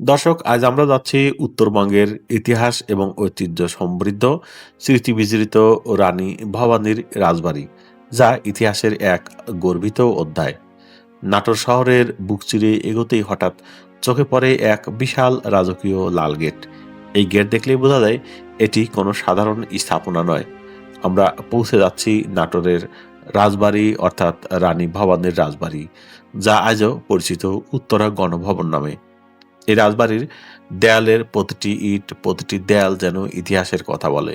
দর্শক, আজ আমরা যাচ্ছি উত্তরবঙ্গের ইতিহাস এবং ঐতিহ্য সমৃদ্ধ স্মৃতি বিজড়িত রানী ভবানীর রাজবাড়ি, যা ইতিহাসের এক গর্বিত অধ্যায়। নাটোর শহরের বুক চিরে এগোতেই হঠাৎ চোখে পড়ে এক বিশাল রাজকীয় লাল গেট। এই গেট দেখলেই বোঝা যায়, এটি কোনো সাধারণ স্থাপনা নয়। আমরা পৌঁছে যাচ্ছি নাটোরের রাজবাড়ি, অর্থাৎ রানী ভবানীর রাজবাড়ি, যা আজও পরিচিত উত্তরা গণভবন নামে। এই রাজবাড়ির দেয়ালের প্রতিটি ইট, প্রতিটি দেয়াল যেন ইতিহাসের কথা বলে।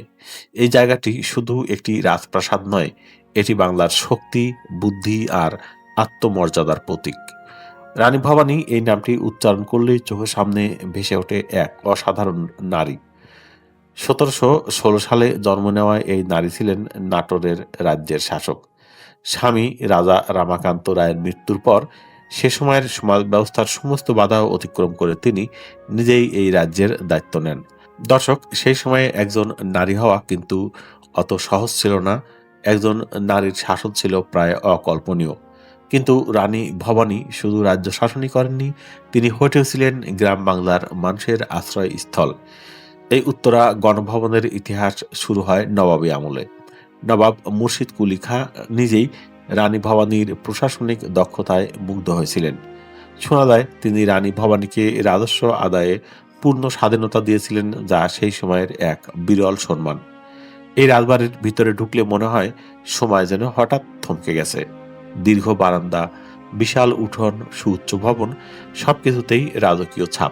এই জায়গাটি শুধু একটি রাজপ্রাসাদ নয়, এটি বাংলার শক্তি, বুদ্ধি আর আত্মমর্যাদার প্রতীক। রানী ভবানী এই নামটি উচ্চারণ করলেই চোখের সামনে ভেসে ওঠে এক অসাধারণ নারী। সতেরোশো ষোলো সালে জন্ম নেওয়া এই নারী ছিলেন নাটোরের রাজ্যের শাসক। স্বামী রাজা রামাকান্ত রায়ের মৃত্যুর পর সে সময়ের সমাজ ব্যবস্থার সমস্ত বাধা অতিক্রম করে তিনি নিজেই এই রাজ্যের দায়িত্ব নেন। দর্শক, সেই সময়ে একজন নারী হওয়া কিন্তু অত সহজ ছিল না। একজন নারীর শাসন ছিল প্রায় অকল্পনীয়। কিন্তু রানী ভবানী শুধু রাজ্য শাসনই করেননি, তিনি হয়ে উঠেছিলেন গ্রাম বাংলার মানুষের আশ্রয়স্থল। এই উত্তরা গণভবনের ইতিহাস শুরু হয় নবাবী আমলে। নবাব মুর্শিদ কুলি খাঁ নিজেই রানী ভবানীর প্রশাসনিক দক্ষতায় মুগ্ধ হয়েছিলেন। শোনা যায় তিনি রানী ভবানীকে রাজস্ব আদায়ে পূর্ণ স্বাধীনতা দিয়েছিলেন, যা সেই সময়ের এক বিরল সম্মান। এই রাজবাড়ির ভিতরে ঢুকলে মনে হয় সময় যেন হঠাৎ থমকে গেছে। দীর্ঘ বারান্দা, বিশাল উঠোন, সুউচ্চ ভবন, সবকিছুতেই রাজকীয় ছাপ।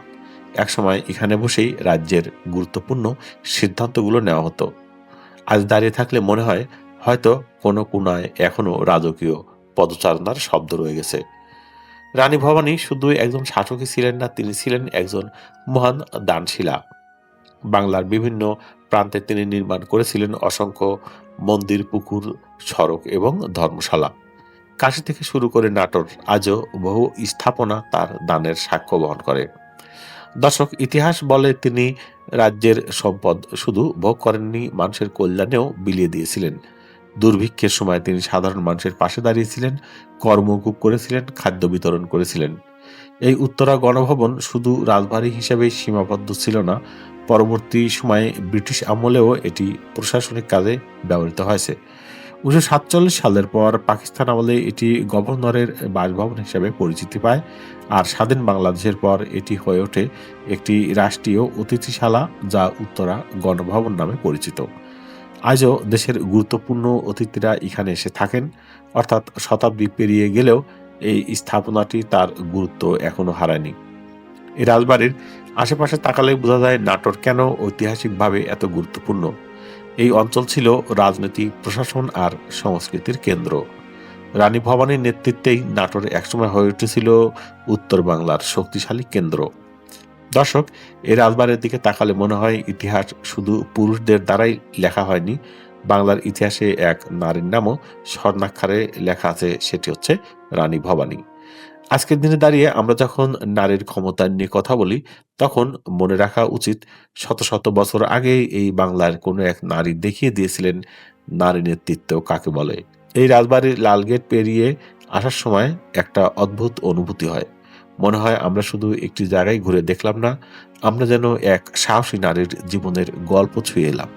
একসময় এখানে বসেই রাজ্যের গুরুত্বপূর্ণ সিদ্ধান্তগুলো নেওয়া হতো। আজ দাঁড়িয়ে থাকলে মনে হয় হয়তো কোনো কোনায় এখনও রাজকীয় পদচারণার শব্দ রয়ে গেছে। রানী ভবানী শুধু একজন শাসকই ছিলেন না, তিনি ছিলেন একজন মহান দানশীলা। বাংলার বিভিন্ন প্রান্তে তিনি নির্মাণ করেছিলেন অসংখ্য মন্দির, পুকুর, সড়ক এবং ধর্মশালা। কাশি থেকে শুরু করে নাটোর আজও বহু স্থাপনা তার দানের সাক্ষ্য বহন করে। দর্শক, ইতিহাস বলে তিনি রাজ্যের সম্পদ শুধু ভোগ করেননি, মানুষের কল্যাণেও বিলিয়ে দিয়েছিলেন। দুর্ভিক্ষের সময় তিনি সাধারণ মানুষের পাশে দাঁড়িয়েছিলেন, কর্মকূপ করেছিলেন, খাদ্য বিতরণ করেছিলেন। এই উত্তরা গণভবন শুধু রাজবাড়ি হিসেবেই সীমাবদ্ধ ছিল না, পরবর্তী সময়ে ব্রিটিশ আমলেও এটি প্রশাসনিক কাজে ব্যবহৃত হয়েছে। উনিশশো সাতচল্লিশ সালের পর পাকিস্তান আমলে এটি গভর্নরের বাসভবন হিসেবে পরিচিতি পায় আর স্বাধীন বাংলাদেশের পর এটি হয়ে ওঠে একটি রাষ্ট্রীয় অতিথিশালা যা উত্তরা গণভবন নামে পরিচিত। আজও দেশের গুরুত্বপূর্ণ অতিথিরা এখানে এসে থাকেন। অর্থাৎ শতাব্দী পেরিয়ে গেলেও এই স্থাপনাটি তার গুরুত্ব এখনও হারায়নি। এই রাজবাড়ির আশেপাশে তাকালে বোঝা যায় নাটোর কেন ঐতিহাসিকভাবে এত গুরুত্বপূর্ণ। এই অঞ্চল ছিল রাজনীতি, প্রশাসন আর সংস্কৃতির কেন্দ্র। রানী ভবানীর নেতৃত্বেই নাটোর একসময় হয়ে উঠেছিল উত্তর বাংলার শক্তিশালী কেন্দ্র। দর্শক এই রাজবাড়ির দিকে তাকালে মনে হয় ইতিহাস শুধু পুরুষদের দ্বারাই লেখা হয়নি। বাংলার ইতিহাসে এক নারীর নামও স্বর্ণাক্ষরে লেখা আছে, সেটি হচ্ছে রানী ভবানী। আজকের দিনে দাঁড়িয়ে আমরা যখন নারীর ক্ষমতা নিয়ে কথা বলি, তখন মনে রাখা উচিত, শত শত বছর আগে এই বাংলার কোনো এক নারী দেখিয়ে দিয়েছিলেন নারী নেতৃত্ব কাকে বলে। এই রাজবাড়ির লালগেট পেরিয়ে আসার সময় একটা অদ্ভুত অনুভূতি হয়। মনে হয় আমরা শুধু একটি জায়গায় ঘুরে দেখলাম না, আমরা যেন এক সাহসী নারীর জীবনের গল্প ছুঁয়ে এলাম।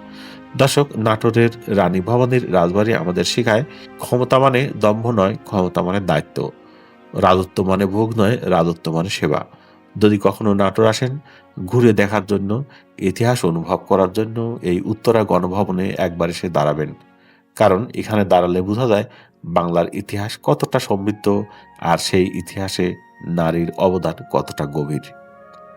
দর্শক, নাটোরের রানী ভবানীর রাজবাড়ি আমাদের শেখায়, ক্ষমতা মানে দম্ভ নয়, ক্ষমতা মানে দায়িত্ব। রাজত্ব মানে ভোগ নয়, রাজত্ব মানে সেবা। যদি কখনো নাটোর আসেন, ঘুরে দেখার জন্য, ইতিহাস অনুভব করার জন্য এই উত্তরা গণভবনে একবার এসে দাঁড়াবেন। কারণ এখানে দাঁড়ালে বোঝা যায়, বাংলার ইতিহাস কতটা সমৃদ্ধ আর সেই ইতিহাসে নারীর অবদান কতটা গভীর?